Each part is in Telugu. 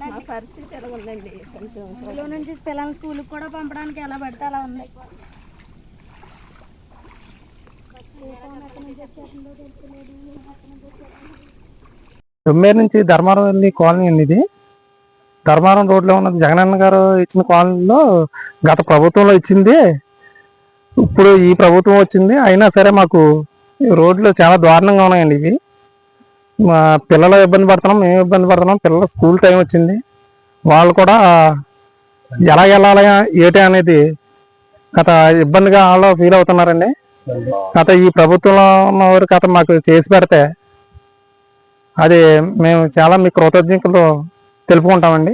మా పరిస్థితి ఎలా ఉందండి? కొంచెం నుంచి పిల్లల్ని స్కూల్కి కూడా పంపడానికి ఎలా పడితే అలా ఉంది. తొమ్మిది నుంచి ధర్మారం వెళ్ళి కాలనీ అండి ఇది. ధర్మారం రోడ్లో ఉన్నది జగనన్న గారు ఇచ్చిన కాలనీలో గత ప్రభుత్వంలో ఇచ్చింది ఇప్పుడు ఈ ప్రభుత్వం వచ్చింది అయినా సరే మాకు ఈ రోడ్లు చాలా దారుణంగా ఉన్నాయండి ఇవి. మా పిల్లలు ఇబ్బంది పడుతున్నాం మేము ఇబ్బంది పడుతున్నాం పిల్లల స్కూల్ టైం వచ్చింది. వాళ్ళు కూడా ఎలా వెళ్ళాలి ఏటి అనేది గత ఇబ్బందిగా వాళ్ళు ఫీల్ అవుతున్నారండి. గత ఈ ప్రభుత్వంలో ఉన్న వారు గత మాకు చేసి పెడితే అది మేము చాలా మీ కృతజ్ఞతలు తెలుపుకుంటామండి.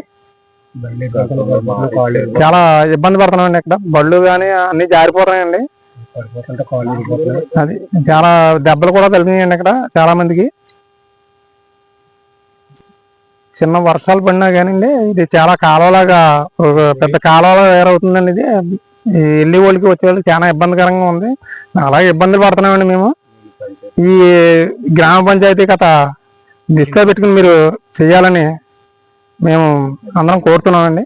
చాలా ఇబ్బంది పడుతున్నామండి ఇక్కడ. బళ్ళు కానీ అన్ని జారిపోతున్నాయండి. అది చాలా దెబ్బలు కూడా తగిలినాయండి ఇక్కడ చాలా మందికి. చిన్న వర్షాలు పడినా కానివ్వండి ఇది చాలా కాలువలాగా పెద్ద కాలువలా తయారవుతుందండి ఇది. వెళ్ళి వాళ్ళకి వచ్చే వాళ్ళకి చాలా ఇబ్బందికరంగా ఉంది. అలాగే ఇబ్బందులు పడుతున్నామండి మేము. ఈ గ్రామ పంచాయతీ కథ దృష్టిలో పెట్టుకుని మీరు చేయాలని మేము అందరం కోరుతున్నామండి.